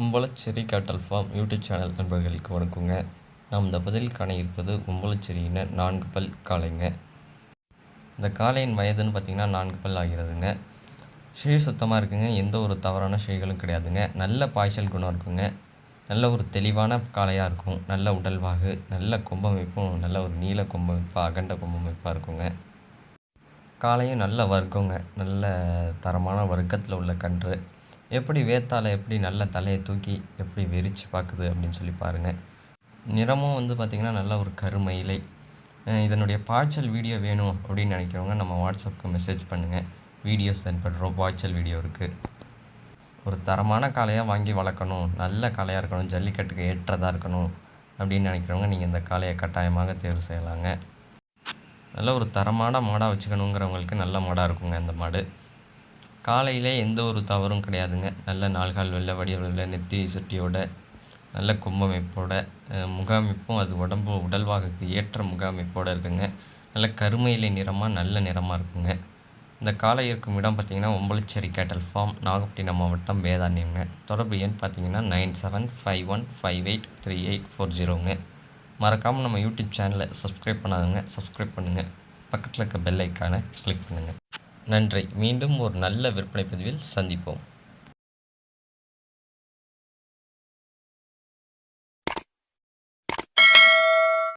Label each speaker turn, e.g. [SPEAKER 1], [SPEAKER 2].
[SPEAKER 1] உம்பளச்சேரி கேட்டல் form YouTube channel நண்பர்களுக்கு வணக்கங்க. நாம் இந்த பதில் காண இருப்பது உம்பளச்சேரியின நான்கு பல் காளைங்க. இந்த காளையின் வயதுன்னு பார்த்திங்கன்னா நான்கு பல் ஆகிறதுங்க. ஷே சுத்தமாக இருக்குங்க. எந்த ஒரு தவறான ஷேகளும் கிடையாதுங்க. நல்ல பாய்ச்சல் குணம் இருக்குங்க. நல்ல ஒரு தெளிவான காளையாக இருக்கும். நல்ல உடல்வாகு நல்ல கொம்பமைப்பும் நல்ல ஒரு நீல கொம்பமைப்பாக அகண்ட கொம்பமைப்பாக இருக்குங்க. காளையும் நல்ல வர்க்கங்க. நல்ல தரமான வர்க்கத்தில் உள்ள கன்று. எப்படி வேத்தால் எப்படி நல்ல தலையை தூக்கி எப்படி வெறிச்சு பார்க்குது அப்படின்னு சொல்லி பாருங்கள் நிறமும் வந்து பார்த்திங்கன்னா நல்ல ஒரு கருமயிலை இதனுடைய பாய்ச்சல் வீடியோ வேணும் அப்படின்னு நினைக்கிறவங்க நம்ம வாட்ஸ்அப்புக்கு மெசேஜ் பண்ணுங்கள் வீடியோ சென்ட் பண்ணுறோம் பாய்ச்சல் வீடியோ இருக்குது ஒரு தரமான காளையாக வாங்கி வளர்க்கணும். நல்ல காளையாக இருக்கணும். ஜல்லிக்கட்டுக்கு ஏற்றதாக இருக்கணும் அப்படின்னு நினைக்கிறவங்க நீங்கள் இந்த காளையை கட்டாயமாக தேர்வு செய்யலாங்க. நல்ல ஒரு தரமான மாடாக வச்சுக்கணுங்கிறவங்களுக்கு நல்ல மாடாக இருக்குங்க இந்த மாடு. காலையிலே எந்த ஒரு தவறும் கிடையாதுங்க. நல்ல நாள்கால் வெள்ளை வடிவ நெத்தி சுட்டியோட நல்ல கும்பமைப்போட முகாமைப்பும் அது உடம்பு உடல்வாகுக்கு ஏற்ற முகாமைப்போடு இருக்குங்க. நல்ல கருமையிலை நிறமாக நல்ல நிறமாக இருக்குங்க. இந்த காளை இருக்கும் இடம் பார்த்தீங்கன்னா ஒம்பளச்சேரி கேட்டல் ஃபார்ம் நாகப்பட்டினம் மாவட்டம் வேதாரண்யங்க தொடர்பு எண் பார்த்தீங்கன்னா nine seven five one five eight three eight four ஜீரோங்க. மறக்காமல் நம்ம யூடியூப் சேனலை சப்ஸ்கிரைப் பண்ணாதுங்க சப்ஸ்கிரைப் பண்ணுங்கள் பக்கத்தில் இருக்க பெல் ஐக்கானை கிளிக் பண்ணுங்கள் நன்றி. மீண்டும் ஒரு நல்ல விற்பனை பதிவில் சந்திப்போம்.